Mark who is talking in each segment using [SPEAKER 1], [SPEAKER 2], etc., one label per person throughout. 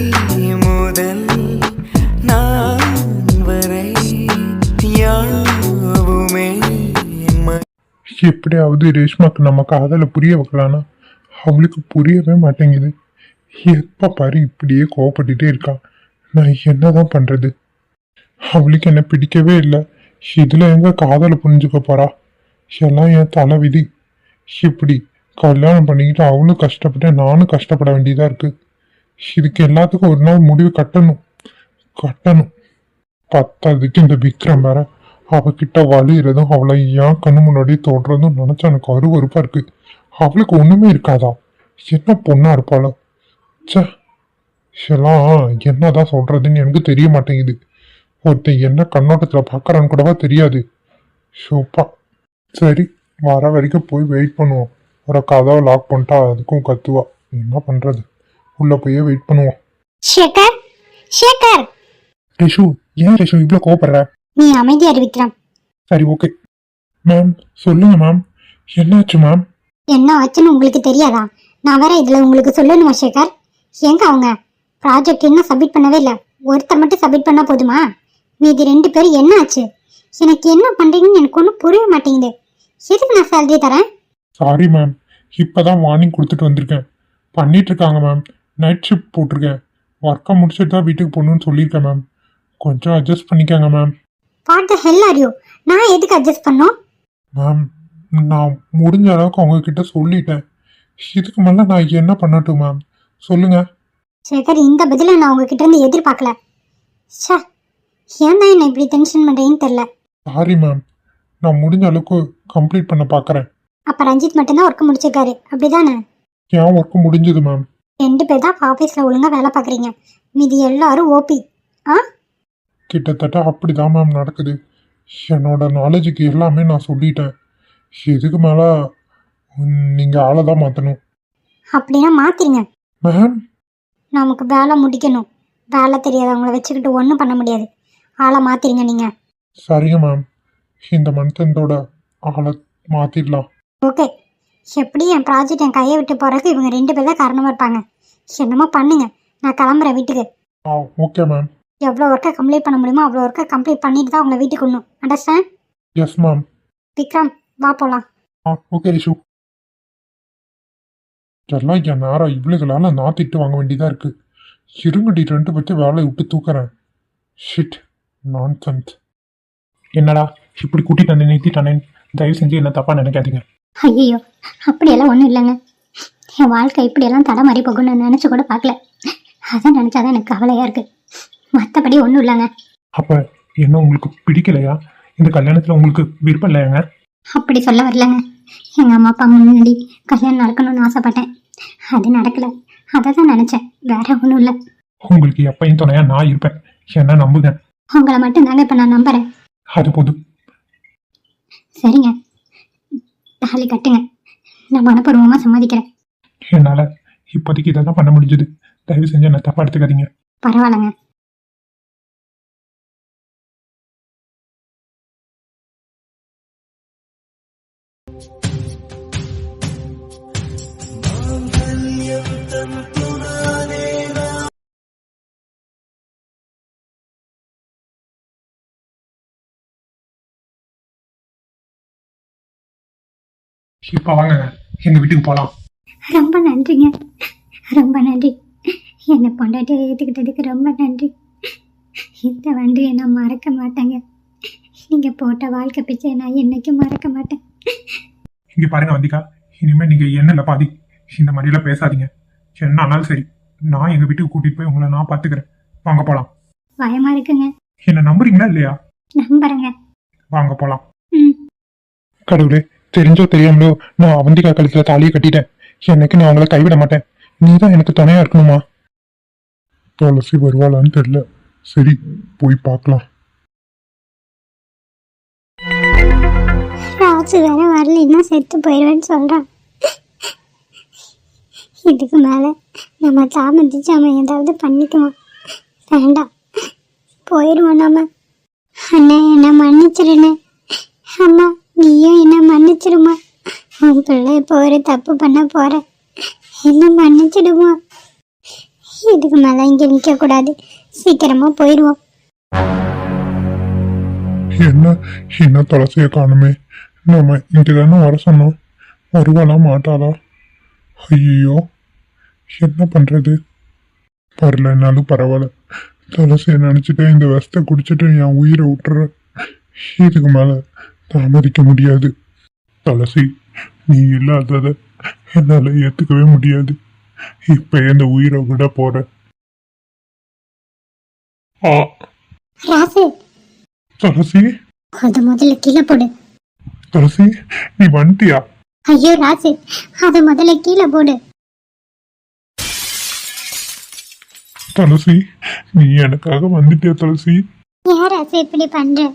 [SPEAKER 1] முதல் நான் வரை யாவுமே
[SPEAKER 2] எப்படியாவது ரேஷ்மாக்கு நம்ம காதலை புரிய வைக்கலான்னா அவளுக்கு புரியவே மாட்டேங்குது. எப்ப பாரு இப்படியே கோவப்பட்டுட்டே இருக்கா. நான் என்னதான் பண்றது? அவளுக்கு என்ன பிடிக்கவே இல்லை. இதுல எங்க காதலை புரிஞ்சுக்க போறா? எல்லாம் என் தலைவிதி இப்படி கல்யாணம் பண்ணிக்கிட்டு அவளும் கஷ்டப்பட்டு நானும் கஷ்டப்பட வேண்டியதா இருக்கு. இதுக்கு எல்லாத்துக்கும் ஒரு நாள் முடிவு கட்டணும். கட்டணும். பத்தாததுக்கு இந்த விக்ரம் வேற அவகிட்ட வலியுறதும் அவளை ஏன் கண்ணு முன்னாடி தொடுறதும் நினச்சா எனக்கு அருவறுப்பாக இருக்கு. அவளுக்கு ஒன்றுமே இருக்காதா? என்ன பொண்ணாக இருப்பாளோ? ச்சே எல்லாம் என்னதான் சொல்கிறதுன்னு எனக்கு தெரிய மாட்டேங்குது. ஒருத்தன் என்ன கண்ணோட்டத்தில் பார்க்குறான்னு கூடவா தெரியாது. சூப்பா. சரி வர வரைக்கும் போய் வெயிட் பண்ணுவோம். ஒரு கதவை லாக் பண்ணிட்டா அதுக்கும் கத்துவா. என்ன பண்ணுறது உள்ள போய் வெயிட் பண்ணுவோம்.
[SPEAKER 3] ஷேகர் ஷேகர்.
[SPEAKER 2] ரிஷு ஏன் ரிஷு இவ்வளோ கோவப்படுற?
[SPEAKER 3] நீ அமைதியா இரு விக்ரம்
[SPEAKER 2] சரி ஓகே மேம் சொல்லுங்க மேம் என்னாச்சு மேம்
[SPEAKER 3] என்ன ஆச்சுன்னு உங்களுக்கு தெரியாதா? நான் வேற இதுல உங்களுக்கு சொல்லணுமா ஷேகர்? எங்க அவங்க? ப்ராஜெக்ட் இன்னும் சப்மிட் பண்ணவே இல்லை. ஒருத்தர் மட்டும் சப்மிட் பண்ணா போதுமா? மீதி ரெண்டு பேரும் என்ன ஆச்சு எனக்கு என்ன பண்றீங்கன்னு எனக்கு ஒன்றும் புரிய மாட்டேங்குது. எதுக்கு நான் சேலரி தரேன்?
[SPEAKER 2] சாரி மேம் இப்பதான் வார்னிங் கொடுத்துட்டு வந்திருக்கேன். பண்ணிட்டு இருக்காங்க மேம் நைட் ஷிஃப்ட் போட்டிருக்கேன். ஒர்க்கை முடிச்சுட்டு தான் வீட்டுக்கு போகணும்னு சொல்லியிருக்கேன் மேம் கொஞ்சம் அட்ஜஸ்ட் பண்ணிக்கோங்க ma'am
[SPEAKER 3] what the hell are you நான் எதுக்கு அட்ஜஸ்ட் பண்ணோம்?
[SPEAKER 2] மேம் நான் முடிஞ்ச அளவுக்கு அவங்க கிட்ட சொல்லிட்டேன். இதுக்கு மேலே நான் என்ன பண்ணட்டும் மேம் சொல்லுங்க.
[SPEAKER 3] சேகர் இந்த பதிலை நான் உங்ககிட்ட இருந்து எதிர்பார்க்கல. ச்சே ஏன் தான் என்ன இப்படி டென்ஷன் பண்றீங்கன்னு தெரியல.
[SPEAKER 2] சாரி மேம் நான் முடிஞ்ச அளவுக்கு கம்ப்ளீட் பண்ண பார்க்குறேன்
[SPEAKER 3] அப்ப ரஞ்சித் மட்டும்தான் ஒர்க் முடிச்சிருக்காரு. அப்படிதானே?
[SPEAKER 2] என் ஒர்க்கு முடிஞ்சது மேம்
[SPEAKER 3] ரெண்டு பேர் தான் ஆஃபீஸில் ஒழுங்காக வேலை பார்க்குறீங்க. மீதி எல்லாரும் ஓபி ஆ?
[SPEAKER 2] கிட்டத்தட்ட அப்படி தான் மேம் நடக்குது. என்னோட நாலேஜுக்கு எல்லாமே நான் சொல்லிட்டேன். இதுக்கு மேலே நீங்கள் ஆளை தான் மாற்றணும்
[SPEAKER 3] அப்படின்னா மாற்றிருங்க
[SPEAKER 2] மேம்
[SPEAKER 3] நமக்கு வேலை முடிக்கணும். வேலை தெரியாதவங்கள வச்சுக்கிட்டு ஒன்றும் பண்ண முடியாது. ஆளை மாற்றிருங்க நீங்கள்
[SPEAKER 2] சரிங்க மேம் இந்த மந்த்தோட ஆளை மாற்றிடலாம்
[SPEAKER 3] ஓகே எப்படி என் ப்ராஜெக்ட் என் கையை விட்டு போகிறதுக்கு இவங்க ரெண்டு பேர் தான் காரணமாக இருப்பாங்க. என்னமோ பண்ணுங்க. நான் கிளம்புறேன் வீட்டுக்கு.
[SPEAKER 2] ஆ ஓகே மேம்
[SPEAKER 3] எவ்வளோ ஒர்க்கை கம்ப்ளீட் பண்ண முடியுமோ அவ்வளோ ஒர்க்கை கம்ப்ளீட் பண்ணிட்டு தான் உங்களை வீட்டுக்கு விடணும் அண்டர்ஸ்டாண்ட்
[SPEAKER 2] எஸ் மேம்
[SPEAKER 3] விக்ரம் வா போகலாம்
[SPEAKER 2] ஆ ஓகே ரிஷு எல்லாம் என் நேரம் இவ்வளோகளால நான் திட்டு வாங்க வேண்டியதாக இருக்குது இருங்கடி ரெண்டு பற்றி வேலையை விட்டு தூக்குறேன். ஷிட் நான் என்னடா இப்படி கூட்டிட்டு நிறுத்திட்டானே தயவு செஞ்சு என்ன தப்பா நினைக்காதீங்க.
[SPEAKER 3] ஐயோ அப்படியெல்லாம் ஒன்றும் இல்லைங்க. என் வாழ்க்கை இப்படியெல்லாம் தடை மாறி போகணும்னு நினச்சி கூட பார்க்கல. அதை நினச்சாதான் எனக்கு கவலையாக இருக்குது மற்றபடி ஒன்றும் இல்லைங்க.
[SPEAKER 2] அப்ப என்ன உங்களுக்கு பிடிக்கலையா? இந்த கல்யாணத்துல உங்களுக்கு விருப்பம் இல்லையாங்க?
[SPEAKER 3] அப்படி சொல்ல வரலங்க. எங்கள் அம்மா அப்பா முன்னாடி கல்யாணம் நடக்கணும்னு ஆசைப்பட்டேன். அது நடக்கல. அதை தான் நினச்சேன். வேற ஒன்றும் இல்லை.
[SPEAKER 2] உங்களுக்கு எப்பயும் துணையா நான் இருப்பேன். என்ன நம்புங்க.
[SPEAKER 3] உங்களை மட்டும் தாங்க இப்போ நான் நம்புகிறேன்
[SPEAKER 2] அது போதும்.
[SPEAKER 3] சரிங்க. தாலி கட்டுங்க. நான் மனப்பூர்வமாக சம்மதிக்கிறேன்.
[SPEAKER 2] என்னால இப்போதைக்கு இதெல்லாம் பண்ண முடிஞ்சது. தயவு செஞ்சு என்ன தப்பா எடுத்துக்காதீங்க.
[SPEAKER 3] பரவாயில்லைங்க.
[SPEAKER 2] இப்ப வாங்க. எங்க வீட்டுக்கு போலாம்.
[SPEAKER 3] ரொம்ப நன்றிங்க. ரொம்ப நன்றி. என்னை பொண்டாட்டி ஏற்றுக்கிட்டதுக்கு ரொம்ப நன்றி. இந்த வண்டியை நான் மறக்க மாட்டேங்க. நீங்கள் போட்ட வாழ்க்கை பிச்சை நான் என்னைக்கும் மறக்க மாட்டேன்.
[SPEAKER 2] இங்க பாருங்க வந்திகா. இனிமே நீங்க என்னல பாதி. இந்த மாதிரிலாம் பேசாதீங்க. என்ன ஆனாலும் சரி நான் எங்க வீட்டுக்கு கூட்டிட்டு போய் உங்களை நான் பாத்துக்கிறேன். வாங்க போலாம்.
[SPEAKER 3] பயமாக இருக்குங்க.
[SPEAKER 2] என்ன நம்புறீங்களா இல்லையா?
[SPEAKER 3] நம்புறேங்க.
[SPEAKER 2] வாங்க போலாம்.
[SPEAKER 3] ம்.
[SPEAKER 2] கடவுளே தெரிஞ்சோ தெரியாமலோ நான் அவந்திகா கழுத்துல தாலியை கட்டிட்டேன். என்னைக்கு நான் அவங்கள கைவிட மாட்டேன். நீ தான் எனக்கு துணையா இருக்கணுமா? துளசி வருவாளான்னு தெரியல. சரி போய் பார்க்கலாம்.
[SPEAKER 3] ராசு வேற இன்னும் செத்து போயிடுவேன்னு சொல்கிறான் இதுக்கு மேலே நம்ம தாமதிச்சு அவன் ஏதாவது பண்ணிக்குவான் வேண்டாம் போயிடுவோம் நம்ம அண்ணா என்னை மன்னிச்சிருண்ணே. அம்மா. நீயும் என்ன மன்னிச்சிடுமா? உன் பிள்ளை இப்போ ஒரு தப்பு பண்ண போற. என்ன மன்னிச்சிடுமா? இதுக்கு மேல இங்க நிக்க கூடாது. சீக்கிரமா போயிடுவோம்
[SPEAKER 2] என்ன? என்ன துளசியை காணுமே? நம்ம இங்கே தானே வர சொன்னோம். வருவாளா மாட்டாளா? ஐயோ என்ன பண்ணுறது வரலனாலும் பரவாயில்ல. துளசியை நினச்சிட்டு இந்த விஷத்தை குடிச்சிட்டு என் உயிரை விட்டுறேன். இதுக்கு மேலே தாமதிக்க முடியாது. துளசி நீ இல்லாததை என்னால் ஏற்றுக்கவே முடியாது. இப்போ இந்த உயிரை விட போற. ஆ.
[SPEAKER 3] ராசு.
[SPEAKER 2] துளசி.
[SPEAKER 3] அத முதல்ல கீழே போடு.
[SPEAKER 2] துளசி நீ வந்துட்டியா?
[SPEAKER 3] ஐயோ ராசு அத முதல்ல கீழே போடு.
[SPEAKER 2] துளசி நீ எனக்காக வந்துட்டியா துளசி?
[SPEAKER 3] ஏன் ராசு இப்படி பண்ற?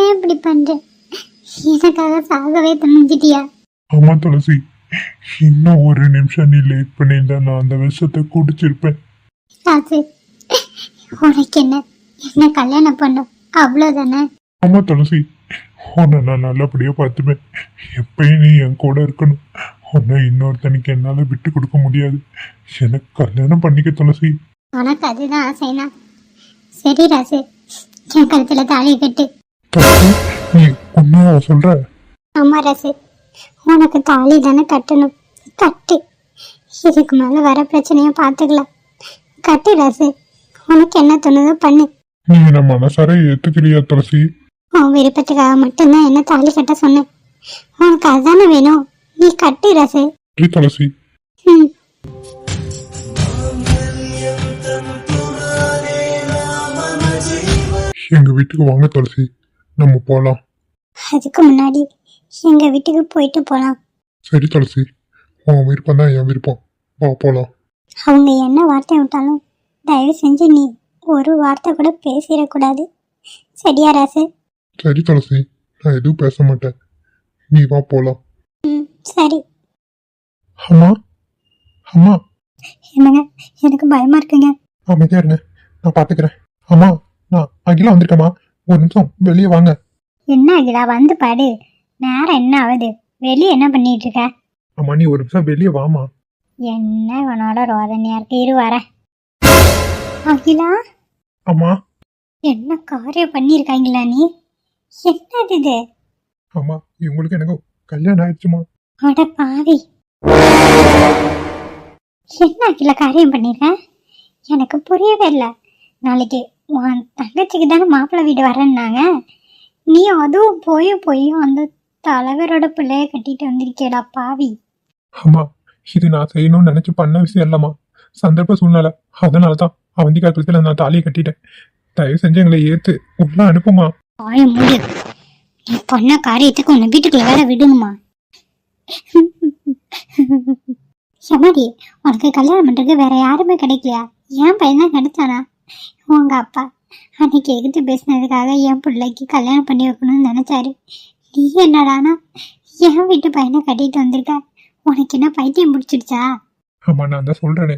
[SPEAKER 3] ஏன் இப்படி பண்ற? எனக்காக சாகவே துணிஞ்சிட்டியா?
[SPEAKER 2] ஆமா துளசி. இன்னும் ஒரு நிமிஷம் நீ லேட் பண்ணியிருந்தா நான் அந்த விஷத்தை குடிச்சிருப்பேன்.
[SPEAKER 3] ராசு உனக்கு என்ன? என்ன கல்யாணம் பண்ணும்? அவ்வளோதானே
[SPEAKER 2] ஆமா துளசி. உன்னை நான் நல்லபடியா பார்த்துப்பேன். எப்பயும் நீ என் கூட இருக்கணும். உன்னை இன்னொருத்தனுக்கு என்னால விட்டு கொடுக்க முடியாது. எனக்கு கல்யாணம் பண்ணிக்க துளசி.
[SPEAKER 3] உனக்கு அதுதான் ஆசைனா. சரி ராசு என் கழுத்துல தாலியை கட்டு.
[SPEAKER 2] நீ உண்மையா சொல்ற?
[SPEAKER 3] ஆமா ராசு. உனக்கு தாலி தானே கட்டணும். கட்டு. இதுக்கு மேல வர பிரச்சனைய பார்த்துக்கலாம் கட்டு ராசு. உனக்கு என்ன தோணுதோ பண்ணு.
[SPEAKER 2] நீ என்ன மனசார ஏத்துக்கிறியா துளசி?
[SPEAKER 3] உன் விருப்பத்துக்காக மட்டும்தான் என்ன தாலி கட்ட சொன்னேன். உனக்கு அதுதானே வேணும். நீ கட்டு ராசு.
[SPEAKER 2] துளசி.
[SPEAKER 3] ம்.
[SPEAKER 2] எங்க வீட்டுக்கு வாங்க துளசி. நம்ம போலாம்.
[SPEAKER 3] அதுக்கு முன்னாடி எங்க வீட்டுக்கு போயிட்டு போலாம்.
[SPEAKER 2] சரி துளசி. உன் விருப்பம் தான் என் விருப்பம். வா போலாம்.
[SPEAKER 3] அவங்க என்ன வார்த்தை விட்டாலும் தயவு செஞ்சு நீ ஒரு வார்த்தை கூட பேசிடக்கூடாது. சரியா ராசு?
[SPEAKER 2] சரி துளசி. நான் எதுவும் பேச மாட்டேன். நீ வா போலாம்.
[SPEAKER 3] ம் சரி.
[SPEAKER 2] அம்மா? அம்மா?
[SPEAKER 3] என்னங்க? எனக்கு பயமா இருக்குங்க.
[SPEAKER 2] அமைதியா இருங்க. நான் பாத்துக்கிறேன். அம்மா? நான் அகிலா வந்திருக்கேம்மா. ஒரு நிமிஷம் வெளியே வாங்க.
[SPEAKER 3] என்ன அகிலா வந்து பாடு. நேரம் என்ன ஆகுது? வெளியே என்ன பண்ணிட்டு இருக்க?
[SPEAKER 2] அம்மா நீ ஒரு நிமிஷம் வெளியே வாமா
[SPEAKER 3] என்ன இவனோட ரோதனையா இருக்கு? இரு வரேன் அகிலா?
[SPEAKER 2] அம்மா.
[SPEAKER 3] என்ன காரியம் பண்ணியிருக்காங்களா நீ? என்னது இது?
[SPEAKER 2] அம்மா இவங்களுக்கு எனக்கு கல்யாணம் ஆயிடுச்சுமா
[SPEAKER 3] அட பாவி. என்ன அகிலா காரியம் பண்ணிருக்க? எனக்கு புரியவே இல்லை. நாளைக்கு உன் தங்கச்சிக்கு தானே மாப்பிள்ளை வீடு வரேன்னாங்க. நீ அதுவும் போய் போய் அந்த தலைவரோட பிள்ளைய கட்டிட்டு வந்திருக்கேடா பாவி.
[SPEAKER 2] அம்மா இது நான் செய்யணும்னு நினைச்சு பண்ண விஷயம் இல்லம்மா. சந்தர்ப்ப சூழ்நிலை. அதனால தான் அவந்தி காலத்துல நான் தாலியை கட்டிட்டேன். தயவு செஞ்சு எங்களை ஏத்து. உள்ள அனுப்புமா
[SPEAKER 3] வாய மூடு. நீ பண்ண காரியத்துக்கு உன்னை வீட்டுக்குள்ள வேற விடணுமா? சமாதி உனக்கு கல்யாணம் பண்றதுக்கு வேற யாருமே கிடைக்கலையா? என் பையன் தான் கிடைச்சானா உங்க அப்பா. அன்னைக்கு எதிர்த்து பேசினதுக்காக என் பிள்ளைக்கு கல்யாணம் பண்ணி வைக்கணும்னு நினைச்சாரு. நீ என்னடானா என் வீட்டு பையனை கட்டிட்டு வந்திருக்க. உனக்கு என்ன பைத்தியம் பிடிச்சிடுச்சா?
[SPEAKER 2] ஆமா நான் தான் சொல்றேனே.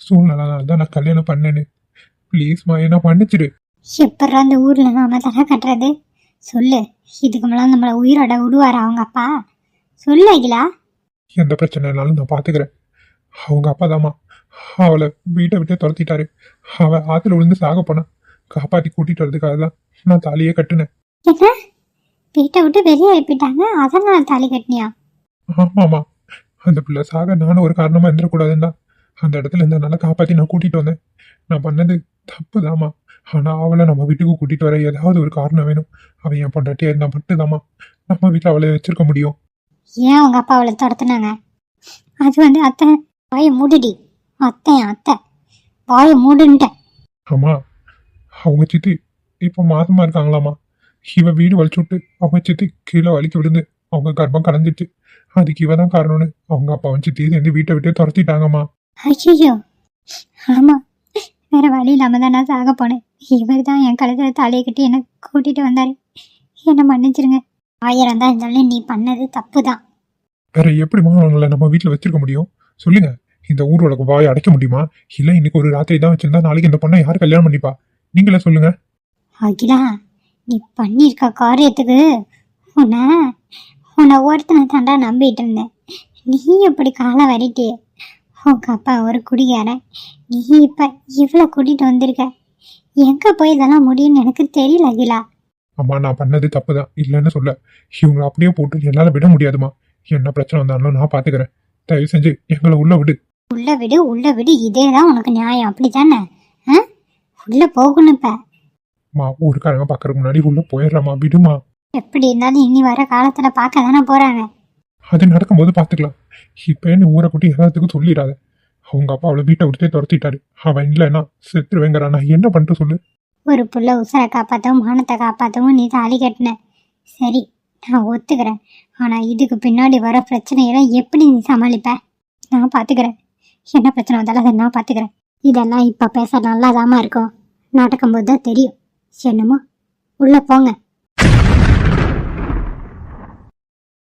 [SPEAKER 2] சூழ்நிலை தான் நான் கல்யாணம் பண்ணேன்னு ப்ளீஸ்மா என்ன மன்னிச்சிடு
[SPEAKER 3] எப்பட்றா அந்த ஊர்ல நாம தலை கட்டுறது? சொல்லு. இதுக்கு மேலே நம்மளை உயிரோட விடுவாரா அவங்க அப்பா? சொல்லு அகிலா.
[SPEAKER 2] எந்த பிரச்சனைனாலும் நான் பாத்துக்கிறேன். அவங்க அப்பா தாம்மா அவளை வீட்டை விட்டு துரத்திட்டாரு. அவ ஆத்துல விழுந்து சாக போனா. காப்பாத்தி கூட்டிட்டு வரதுக்காக தான் நான் தாலியே கட்டுனேன்.
[SPEAKER 3] என்ன வீட்டை விட்டு வெளியே அனுப்பிட்டாங்க. அதனால தாலி கட்டினியா?
[SPEAKER 2] ஆமாமா அந்த பிள்ளை சாக நானும் ஒரு காரணமா இருந்துடக்கூடாதுன்னு தான் அந்த இடத்துல இருந்தனால காப்பாத்தி நான் கூட்டிட்டு வந்தேன். நான் பண்ணது தப்பு தாமா ஆனா அவளை நம்ம வீட்டுக்கு கூட்டிட்டு வர ஏதாவது ஒரு காரணம் வேணும். அவன் என் பொண்டாட்டியா இருந்தா மட்டும்தாம்மா. நம்ம வீட்டுல அவளை வச்சிருக்க முடியும்.
[SPEAKER 3] ஏன் உங்க அப்பா அவளை துரத்துனாங்க? அது வந்து அத்தை வாயை மூடுடி. அத்தை அத்தை. வாயை மூடுன்ட்டேன்.
[SPEAKER 2] ஆமா அவங்க சித்தி இப்போ மாசமா இருக்காங்களாமா இவ வீடு வலிச்சு விட்டு அவங்க சித்தி கீழே வலிக்கு விழுந்து அவங்க கர்ப்பம் கலைஞ்சிட்டு அதுக்கு இவ தான் காரணம்னு அவங்க அப்பாவும் சித்தியும் சேர்ந்து வீட்டை விட்டு துரத்திட்டாங்கம்மா.
[SPEAKER 3] ஐயோ ஆமா வேற வழி இல்லாம தான் நான் சாக போனேன். இவர் தான் என் கழுத்துல தலையை கட்டி என்னை கூட்டிட்டு வந்தாரு. என்னை மன்னிச்சிருங்க. ஆயிரம் தான் இருந்தாலும் நீ பண்ணது தப்பு தான்
[SPEAKER 2] வேற எப்படிமா அவங்கள நம்ம வீட்டில் வச்சிருக்க முடியும். சொல்லுங்க. இந்த ஊரோட வாயை அடைக்க முடியுமா? இல்லை இன்னைக்கு ஒரு ராத்திரி தான் வச்சிருந்தா நாளைக்கு இந்த பொண்ணை யார் கல்யாணம் பண்ணிப்பா? நீங்களே சொல்லுங்க.
[SPEAKER 3] அகிலா நீ பண்ணியிருக்க காரியத்துக்கு உன்னை உன்னை ஒருத்தனை தாண்டா நம்பிட்டு இருந்தேன். நீ எப்படி காலை வரிட்டே உங்க அப்பா ஒரு குடிகாரன். நீ இப்ப இவ்வளோ கூட்டிட்டு வந்திருக்க? எங்க போய் இதெல்லாம் முடியும்னு எனக்கு தெரியல அகிலா.
[SPEAKER 2] அம்மா நான் பண்ணது தப்பு தான் இல்லைன்னு சொல்ல. இவங்களை அப்படியே போட்டு என்னால் விட முடியாதுமா என்ன பிரச்சனை வந்தாலும் நான் பார்த்துக்கிறேன் தயவு செஞ்சு எங்களை உள்ள விடு.
[SPEAKER 3] உள்ள விடு உள்ள விடு இதே தான் உனக்கு நியாயம். அப்படித்தானே? உள்ள போகணும் இப்ப.
[SPEAKER 2] மா ஊருக்காரங்க பார்க்கறதுக்கு முன்னாடி உள்ள போயிடுறமா விடுமா?
[SPEAKER 3] எப்படி இருந்தாலும் இனி வர காலத்துல பார்க்க தானே போறாங்க.
[SPEAKER 2] அது நடக்கும்போது பார்த்துக்கலாம். இப்போ என்ன ஊரை கூட்டி எல்லாத்துக்கும் சொல்லிடாத. அவங்க அப்பா அவளை வீட்டை விட்டே துரத்திட்டாரு. அவன் இல்லைன்னா செத்துருவேங்கிறான்? நான் என்ன பண்ணிட்டு சொல்லு?
[SPEAKER 3] ஒரு புள்ள உசரை காப்பாற்றவும் மானத்தை காப்பாற்றவும் நீ தாலி கட்டின. சரி நான் ஒத்துக்கிறேன். ஆனால் இதுக்கு பின்னாடி வர பிரச்சனையெல்லாம் எப்படி நீ சமாளிப்ப? நான் பார்த்துக்கிறேன் என்ன பிரச்சனை வந்தாலும் அதை நான் பார்த்துக்கிறேன். இதெல்லாம் இப்போ பேச நல்லாதாம்மா இருக்கும். நடக்கும்போது தான் தெரியும். என்னமோ? உள்ளே போங்க.